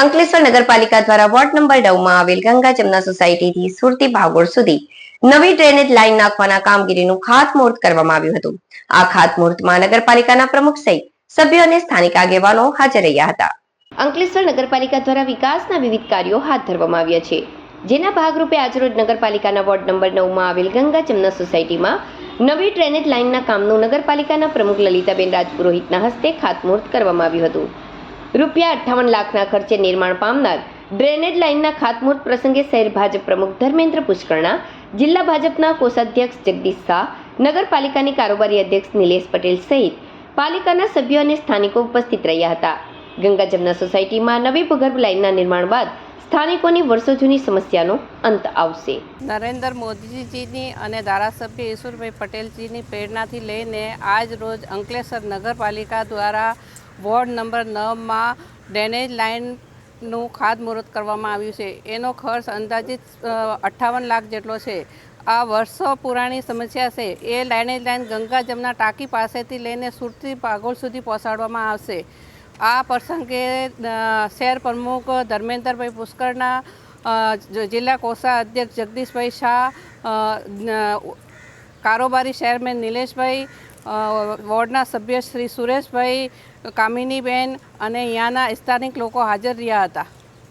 અંકલેશ્વર નગરપાલિકા દ્વારા ward number નવમાં આવેલ ગંગા જમના સોસાયટીથી સુરતી ભાગોળ સુધી નવી ડ્રેનેજ લાઇન નાખવાના કામગીરીનું ખાતમુહૂર્ત કરવામાં આવ્યું હતું. આ ખાતમુહૂર્તમાં નગરપાલિકાના પ્રમુખ સહિત સભ્યો અને સ્થાનિક આગેવાનો હાજર રહ્યા હતા. અંકલેશ્વર નગરપાલિકા દ્વારા વિકાસના વિવિધ કાર્યો હાથ ધરવામાં આવ્યા છે. જેના ભાગરૂપે આજરોજ નગરપાલિકાના વોર્ડ નંબર નવમાં આવેલ ગંગા જમના સોસાયટીમાં નવી ડ્રેનેજ લાઇનના કામનું નગરપાલિકાના પ્રમુખ લલિતાબેન રાજપુરોહિતના હસ્તે ખાતમુહૂર્ત કરવામાં આવ્યું હતું. રૂપિયા અઠ્ઠાવન લાખના ખર્ચે નિર્માણ પામનાર ડ્રેનેજ લાઇનના ખાતમુહૂર્ત પ્રસંગે શહેર ભાજપ પ્રમુખ ધર્મેન્દ્ર પુષ્કરણા, જિલ્લા ભાજપના કોષાધ્યક્ષ જગદીશ શાહ, નગરપાલિકાની કારોબારી અધ્યક્ષ નિલેશ પટેલ સહિત પાલિકાના સભ્યો અને સ્થાનિકો ઉપસ્થિત રહ્યા હતા. ગંગા જમના સોસાયટીમાં નવી ભૂગર્ભ લાઇનના નિર્માણ બાદ સ્થાનિકોની વર્ષો જૂની સમસ્યાનો અંત આવશે. નરેન્દ્ર મોદીજીની અને ધારાસભ્ય ઈશ્વરભાઈ પટેલજીની પ્રેરણાથી લઈને આજ રોજ અંકલેશ્વર નગરપાલિકા દ્વારા વોર્ડ નંબર નવમાં ડ્રેનેજ લાઇનનું ખાતમુહૂર્ત કરવામાં આવ્યું છે. એનો ખર્ચ અંદાજિત અઠ્ઠાવન લાખ જેટલો છે. આ વર્ષો પુરાણી સમસ્યા છે. એ ડ્રેનેજ લાઇન ગંગા જમના ટાંકી પાસેથી લઈને સુરતી પાગોળ સુધી પહોંચાડવામાં આવશે. આ પ્રસંગે શહેર પ્રમુખ ધર્મેન્દ્રભાઈ પુષ્કરના જિલ્લા કોષા અધ્યક્ષ જગદીશભાઈ શાહ કારોબારી ચેરમેન નિલેશભાઈ વોર્ડના સભ્ય શ્રી સુરેશભાઈ કામિનીબેન અને અહીંયાના સ્થાનિક લોકો હાજર રહ્યા હતા.